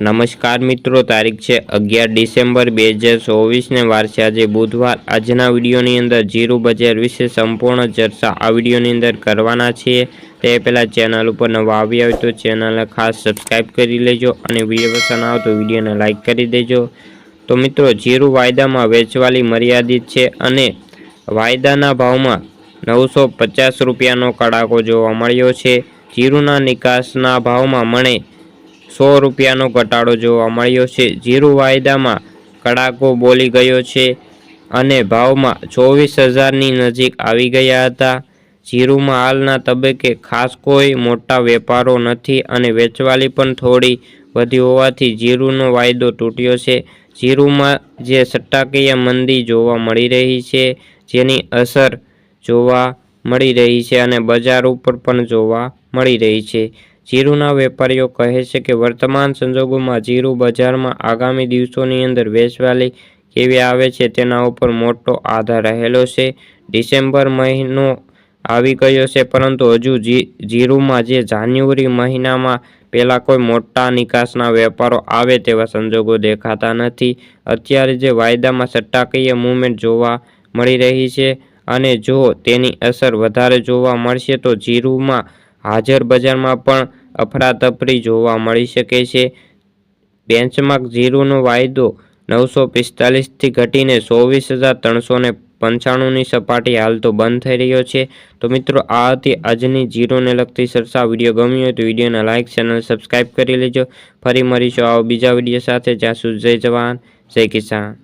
નમસ્કાર મિત્રો, તારીખ છે અગિયાર ડિસેમ્બર બે હજાર ચોવીસને વાર છે આજે બુધવાર. આજના વિડીયોની અંદર જીરું બજાર વિશે સંપૂર્ણ ચર્ચા આ વિડીયોની અંદર કરવાના છીએ. તે પહેલાં ચેનલ ઉપર નવા આવી હોય તો ચેનલને ખાસ સબસ્ક્રાઈબ કરી લેજો અને વીડિયો પસંદ આવે તો વિડીયોને લાઇક કરી દેજો. તો મિત્રો, જીરું વાયદામાં વેચવાલી મર્યાદિત છે અને વાયદાના ભાવમાં નવસો પચાસ રૂપિયાનો કડાકો જોવા મળ્યો છે. જીરુના નિકાસના ભાવમાં મણે સો રૂપિયાનો ઘટાડો જોવા મળ્યો છે. જીરું વાયદામાં કડાકો બોલી ગયો છે અને ભાવમાં ચોવીસ હજારની નજીક આવી ગયા હતા. જીરુમાં હાલના તબક્કે ખાસ કોઈ મોટા વેપારો નથી અને વેચવાલી પણ થોડી વધી હોવાથી જીરુનો વાયદો તૂટ્યો છે. જીરુમાં જે સટ્ટાકીય મંદી જોવા મળી રહી છે, જેની અસર જોવા મળી રહી છે અને બજાર ઉપર પણ જોવા મળી રહી છે. જીરુના વેપારીઓ કહે છે કે વર્તમાન સંજોગોમાં જીરુ બજારમાં આગામી દિવસોની અંદર વેચવાલી કેવી આવે છે તેના ઉપર મોટો આધાર રહેલો છે. ડિસેમ્બર મહિનો આવી ગયો છે, પરંતુ હજુ જીરુમાં જે જાન્યુઆરી મહિનામાં પહેલાં કોઈ મોટા નિકાસના વેપારો આવે તેવા સંજોગો દેખાતા નથી. અત્યારે જે વાયદામાં સટ્ટાકીય મૂવમેન્ટ જોવા મળી રહી છે અને જો તેની અસર વધારે જોવા મળશે, તો જીરુમાં હાજર બજારમાં પણ અફરાતફરી જોવા મળી શકે છે. બેન્ચમાર્ક ઝીરોનો વાયદો નવસો પિસ્તાલીસથી ઘટીને ચોવીસ હજાર ત્રણસો ને પંચાણુંની સપાટી હાલ તો બંધ થઈ રહ્યો છે. તો મિત્રો, આ હતી આજની જીરોને લગતી ચર્ચા વીડિયો. ગમ્યો તો વિડીયોને લાઇક ચેનલ સબસ્ક્રાઈબ કરી લેજો. ફરી મળીશું આવો બીજા વીડિયો સાથે. જ્યાં સુધી જય જવાન, જય કિસાન.